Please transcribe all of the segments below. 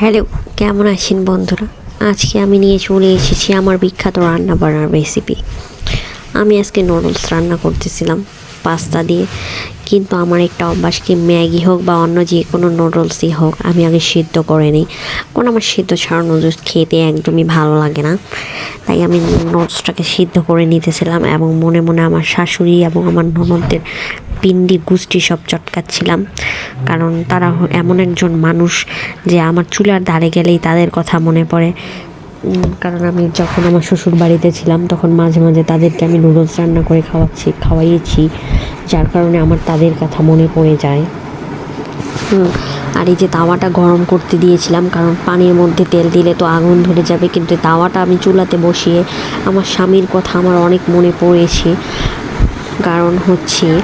Hello, কেমন আছেন বন্ধুরা? আজকে আমি নিয়ে চলে এসেছি আমার বিখ্যাত রান্না বান্নার রেসিপি আমি আজকে নুডলস রান্না করতেছিলাম। পাস্তা দিয়ে। কিন্তু আমার একটা অভ্যাস কি, ম্যাগি হোক বা অন্য যে কোনো নুডলসই হোক, আমি আগে সিদ্ধ করে নিই। কারণ আমার সিদ্ধ ছাড়া নুডলস খেতে একদমই ভালো লাগে না। তাই আমি নুডলসটাকে সিদ্ধ করে নিতেছিলাম এবং মনে মনে আমার শাশুড়ি এবং আমার ননদদের পিন্ডি গুষ্টি সব চটকাচ্ছিলাম। কারণ তারা এমন একজন মানুষ যে আমার চুলার ধারে গেলেই তাদের কথা মনে পড়ে। কারণ আমি যখন আমার শ্বশুর বাড়িতে ছিলাম, তখন মাঝে মাঝে তাদেরকে আমি নুডলস রান্না করে খাওয়াচ্ছি, খাওয়াইয়েছি, যার কারণে আমার তাদের কথা মনে পড়ে যায়। আর এই যে তাওয়াটা গরম করতে দিয়েছিলাম, কারণ পানির মধ্যে তেল দিলে তো আগুন ধরে যাবে, কিন্তু তাওয়াটা আমি চুলাতে বসিয়ে আমার স্বামীর কথা আমার অনেক মনে পড়েছে। কারণ হচ্ছে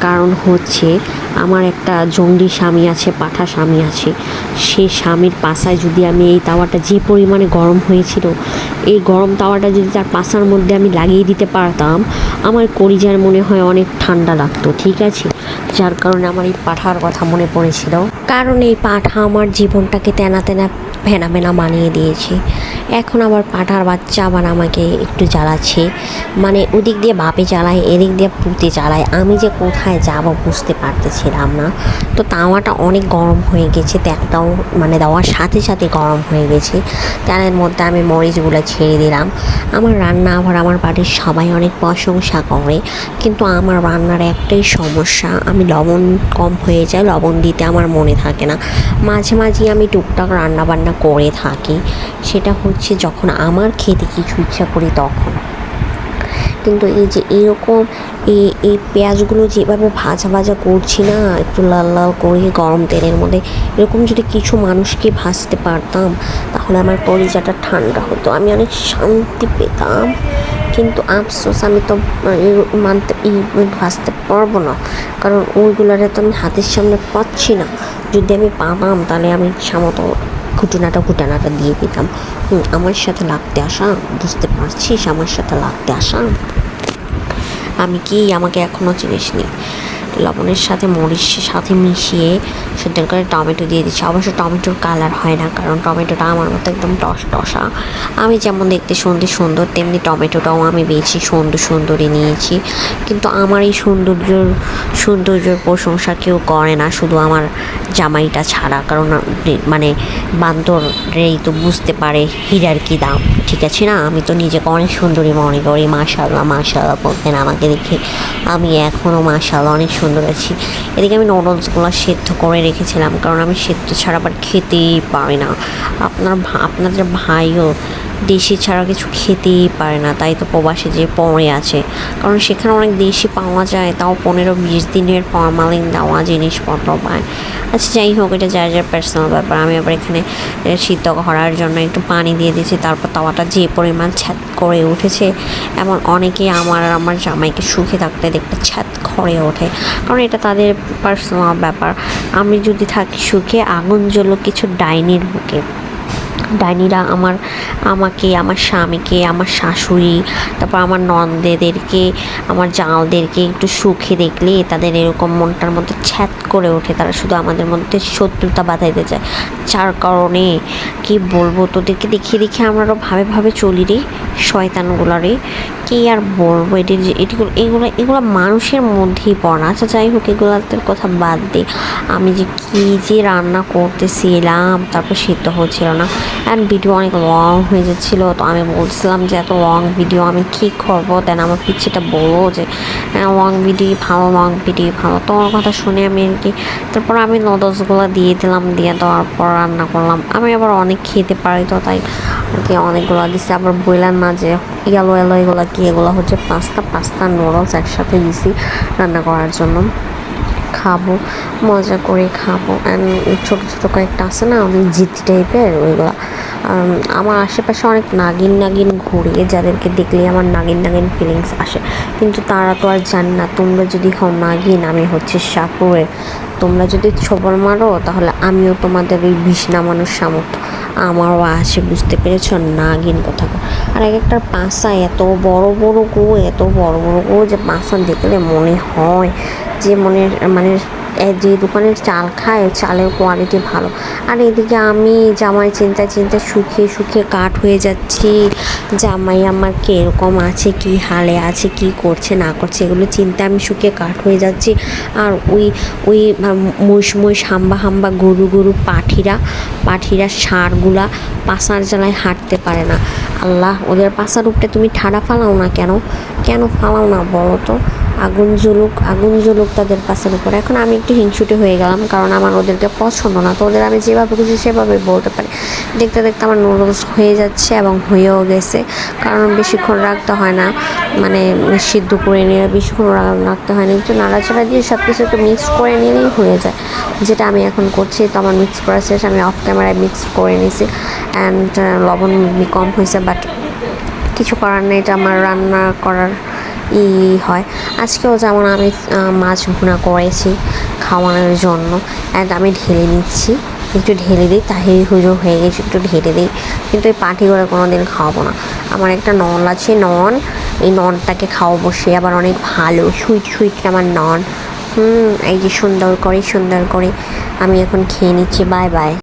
কারণ হচ্ছে আমার একটা জঙ্গলি স্বামী আছে, পাঠা স্বামী আছে। সে স্বামীর পাশায় যদি আমি এই তাওয়াটা যে পরিমাণে গরম হয়েছিল, এই গরম তাওয়াটা যদি তার পাশার মধ্যে আমি লাগিয়ে দিতে পারতাম, আমার কলিজার মনে হয় অনেক ঠান্ডা লাগতো, ঠিক আছে? যার কারণে আমার এই পাঠার কথা মনে পড়েছিল। কারণ এই পাঠা আমার জীবনটাকে তেনা তেনা ভেনা ভেনা বানিয়ে দিয়েছে। এখন আবার পাঠার বাচ্চা আবার আমাকে একটু জ্বালাচ্ছে। মানে ওদিক দিয়ে বাপে জ্বালায়, এদিক দিয়ে পুঁতে জ্বালায়। আমি যে কোথায় যাব বুঝতে পারতেছিলাম না। তো তাওয়াটা অনেক গরম হয়ে গেছে তেলটাও মানে দেওয়ার সাথে সাথে গরম হয়ে গেছে। তেলের মধ্যে আমি মরিচগুলো ছেড়ে দিলাম। আমার রান্না আবার আমার বাড়ির সবাই অনেক প্রশংসা করে। কিন্তু আমার রান্নার একটাই সমস্যা, আমি লবণ কম হয়ে যায়, লবণ দিতে আমার মনে থাকে না। মাঝে মাঝে আমি টুকটাক রান্না বান্না করে থাকি, সেটা হচ্ছে যখন আমার খেতে কিছু ইচ্ছা করি তখন। কিন্তু এই যে এরকম এই এই পেঁয়াজগুলো যেভাবে ভাজা ভাজা করছি না, একটু লাল লাল করে গরম তেলের মধ্যে, এরকম যদি কিছু মানুষকে ভাজতে পারতাম, তাহলে আমার কলিজাটা ঠান্ডা হতো, আমি অনেক শান্তি পেতাম। কিন্তু আফসোস, আমি তো মানতে ভাজতে পারব না, কারণ ওইগুলারে তো আমি হাতের সামনে পাচ্ছি না। যদি আমি পাতাম তাহলে আমি সামতো ঘুটনাটা ঘুটানাটা দিয়ে দিতাম হুম, আমার সাথে লাগতে আসা বুঝতে পারছিস? আমার সাথে লাগতে আসা। আমি কি আমাকে এখনও চিনিস নি লবণের সাথে মরিচের সাথে মিশিয়ে সুন্দর করে টমেটো দিয়ে দিচ্ছি। অবশ্য টমেটোর কালার হয় না, কারণ টমেটোটা আমার মতো একদম টস টসা। আমি যেমন দেখতে সুন্দর সুন্দর, তেমনি টমেটোটাও আমি বেশি সুন্দর সুন্দরই নিয়েছি। কিন্তু আমার এই সৌন্দর্যর, সৌন্দর্যের প্রশংসা কেউ করে না, শুধু আমার জামাইটা ছাড়া। কারণ মানে বান্দরেই তো বুঝতে পারে হীরার কি দাম, ঠিক আছে না? আমি তো নিজেকে অনেক সুন্দরী মনে করি মাশাল্লাহ মাশাল্লাহ বলতেন আমাকে দেখে। আমি এখনও মাশাল্লাহ অনেক সুন্দর আছি। এদিকে আমি নুডলসগুলো সেদ্ধ করে রেখেছিলাম, কারণ আমি সেদ্ধ ছাড়া আবার খেতেই পারি না। আপনার আপনাদের ভাইও দেশি ছাড়া কিছু খেতেই পারে না, তাই তো প্রবাসে যে পড়ে আছে। কারণ সেখানে অনেক দেশি পাওয়া যায়, তাও পনেরো বিশ দিনের ফরমালিন দেওয়া জিনিসপত্র পায়। আচ্ছা যাই হোক, এটা যার যার পার্সোনাল ব্যাপার। আমি আবার এখানে সিদ্ধ করার জন্য একটু পানি দিয়ে দিয়েছি, তারপর তাওয়াটা যে পরিমাণ ছ্যাদ করে উঠেছে, এমন অনেকেই আমার আর আমার জামাইকে সুখে থাকতে দেখতে ছ্যাদ করে ওঠে। কারণ এটা তাদের পার্সোনাল ব্যাপার। আমি যদি থাকি সুখে, আগুন জ্বলো কিছু ডাইনির বুকে। ডাইনিরা আমার আমাকে, আমার স্বামীকে, আমার শাশুড়ি, তারপর আমার নন্দেদেরকে, আমার জালদেরকে একটু সুখে দেখলে তাদের এরকম মনটার মধ্যে ছ্যাত করে ওঠে। তারা শুধু আমাদের মধ্যে শত্রুতা বাঁধাইতে চায়। যার কারণে কি বলব, তোদেরকে দেখিয়ে দেখে আমরা ভাবে ভাবে চলি রে, শয়তানগুলো রে। কি আর বলব? এটি এটিগুলো এগুলো এগুলো মানুষের মধ্যেই পড়ে। আচ্ছা যাই হোক এগুলোর কথা বাদ দে। আমি যে কী যে রান্না করতেছিলাম, তারপর সিদ্ধ হচ্ছিল না। অ্যান্ড ভিডিও অনেক লং হয়ে যাচ্ছিল, তো আমি বলছিলাম যে এত লং ভিডিও আমি কী করব? দেন আমার পিছিটা বলব যে লং ভিডিও ভালো লং ভিডিও ভালো। তো তোমার কথা শুনে আমি আর কি, তারপর আমি নুডলসগুলো দিয়ে দিলাম, দিয়ে দেওয়ার পর রান্না করলাম। আমি আবার অনেক খেতে পারি তো, তাই কি অনেকগুলো দিছি আবার বললাম না যে ইয়েলো এলো এগুলো কি এগুলো হচ্ছে পাস্তা পাস্তা নুডলস একসাথে দিছি রান্না করার জন্য। খাব মজা করে খাব। অ্যান্ড ছোটো ছোটো কয়েকটা আছে না অনেক জিতি টাইপের ওইগুলো। আম, আমার আশেপাশে অনেক নাগিন নাগিন ঘুরে যাদেরকে দেখলে আমার নাগিন নাগিন ফিলিংস আসে। কিন্তু তারা তো আর জানে না তোমরা যদি হও নাগিন আমি হচ্ছে সাপুরের তোমরা যদি ছবল মারো, তাহলে আমিও তোমাদের ওই বিষ মানুষ সামর্থ্য আমারও আছে, বুঝতে পেরেছ? নাগিন কথা আর এক একটা পাশা এত বড় বড় গো, এত বড় বড় গো যে পাঁসা দেখলে মনে হয় যে মনে মানে যে দোকানের চাল খায়, চালের কোয়ালিটি ভালো। আর এদিকে আমি জামাই চিন্তা চিন্তা শুকিয়ে শুকিয়ে কাঠ হয়ে যাচ্ছি। জামাই আমার কীরকম আছে, কি হালে আছে, কি করছে, না করছে, এগুলো চিন্তা আমি শুকিয়ে কাঠ হয়ে যাচ্ছি। আর ওই ওই মুস মুস হাম্বা হাম্বা গরু গরু পাঠিরা পাঠিরা সারগুলা পাশার জ্বালায় হাঁটতে পারে না। আল্লাহ, ওদের পাশার উপরে তুমি ঠাড়া ফালাও না কেন? কেন ফালাও না বলো তো? আগুন জ্বলুক আগুন জ্বলুক তাদের পাশের উপরে। এখন আমি একটু হিংসুটে হয়ে গেলাম, কারণ আমার ওদেরকে পছন্দ না। তো ওদের আমি যেভাবে খুশি সেভাবে বলতে পারি। দেখতে দেখতে আমার নুডলস হয়ে যাচ্ছে এবং হয়েও গেছে, কারণ বেশিক্ষণ রাখতে হয় না। মানে সিদ্ধ করে নিয়ে বেশিক্ষণ রাখতে হয় না। একটু নাড়াচাড়া দিয়ে সব কিছু একটু মিক্স করে নিলেই হয়ে যায়, যেটা আমি এখন করছি। তো আমার মিক্স করা শেষ, আমি অফ ক্যামেরায় মিক্স করে নিয়েছি অ্যান্ড লবণ কম হয়েছে বাট কিছু করার নেই। এটা আমার রান্না করার ই হয়। আজকেও যেমন আমি মাছ ভুনা করেছি খাওয়ানোর জন্য। অ্যান্ড আমি ঢেলে নিচ্ছি, একটু ঢেলে দিই, তাহির হুজো হয়ে গেছে, একটু ঢেলে দিই। কিন্তু এই পাটি করে কোনো দিন খাওয়াবো না। আমার একটা নন আছে, নন। এই ননটাকে খাওয়াবো, সে আবার অনেক ভালো, সুইট সুইট আমার নন। হুম, এই যে সুন্দর করে সুন্দর করে। আমি এখন খেয়ে নিচ্ছি, বাই বাই।